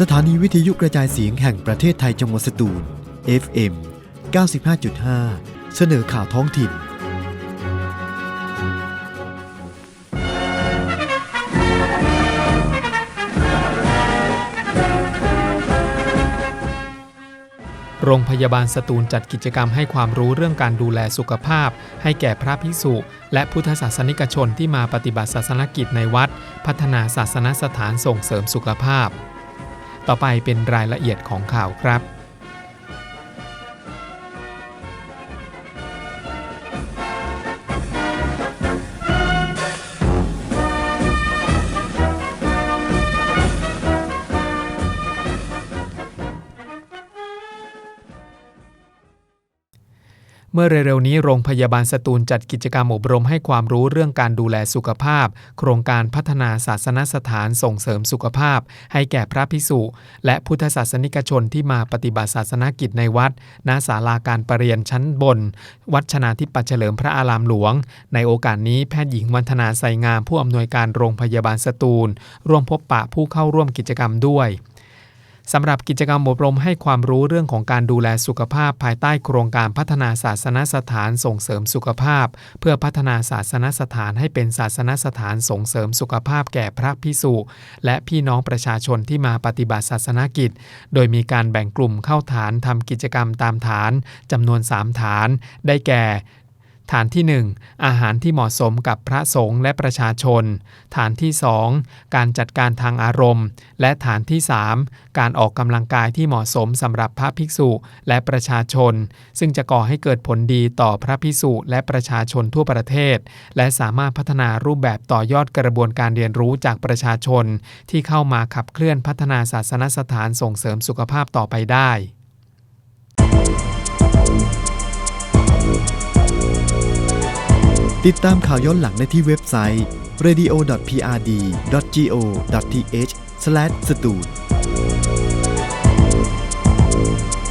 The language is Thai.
สถานีวิทยุกระจายเสียงแห่งประเทศไทยจังหวัดสตูล FM 95.5 เสนอข่าวท้องถิ่น โรงพยาบาลสตูลจัดกิจกรรมให้ความรู้เรื่องการดูแลสุขภาพ ให้แก่พระภิกษุ และพุทธศาสนิกชนที่มาปฏิบัติศาสนกิจในวัด พัฒนาศาสนสถานส่งเสริมสุขภาพ ต่อไปเป็นรายละเอียดของข่าวครับ เมื่อเร็วๆนี้โรงพยาบาลสตูลจัดกิจกรรมอบรมให้ความรู้เรื่องการดูแลสุขภาพ โครงการพัฒนาศาสนสถานส่งเสริมสุขภาพ ให้แก่พระภิกษุ และพุทธศาสนิกชนที่มาปฏิบัติศาสนกิจในวัด ณ ศาลาการประเรียนชั้นบน วัดชนาธิปัตย์เฉลิมพระอารามหลวง ในโอกาสนี้แพทย์หญิงวันธนาไสงามผู้อำนวยการโรงพยาบาลสตูล ร่วมพบปะผู้เข้าร่วมกิจกรรมด้วย สำหรับกิจกรรมอบรมให้ความรู้เรื่องของการดูแลสุขภาพภายใต้โครงการพัฒนาศาสนสถานส่งเสริมสุขภาพ เพื่อพัฒนาศาสนสถานให้เป็นศาสนสถานส่งเสริมสุขภาพแก่พระพิสุและพี่น้องประชาชนที่มาปฏิบัติศาสนกิจ โดยมีการแบ่งกลุ่มเข้าฐานทำกิจกรรมตามฐานจำนวน 3 ฐาน ได้แก่ ฐานที่ 1 อาหารที่เหมาะสมกับพระสงฆ์และประชาชน ฐานที่ 2 การจัดการทางอารมณ์ และฐานที่ 3 การออกกำลังกายที่เหมาะสมสำหรับพระภิกษุและประชาชน ซึ่งจะก่อให้เกิดผลดีต่อพระภิกษุและประชาชนทั่วประเทศ และสามารถพัฒนารูปแบบต่อยอดกระบวนการเรียนรู้จากประชาชน ที่เข้ามาขับเคลื่อนพัฒนาศาสนสถานส่งเสริมสุขภาพต่อไปได้ ติดตามข่าวย้อนหลังได้ที่เว็บไซต์ radio.prd.go.th/stu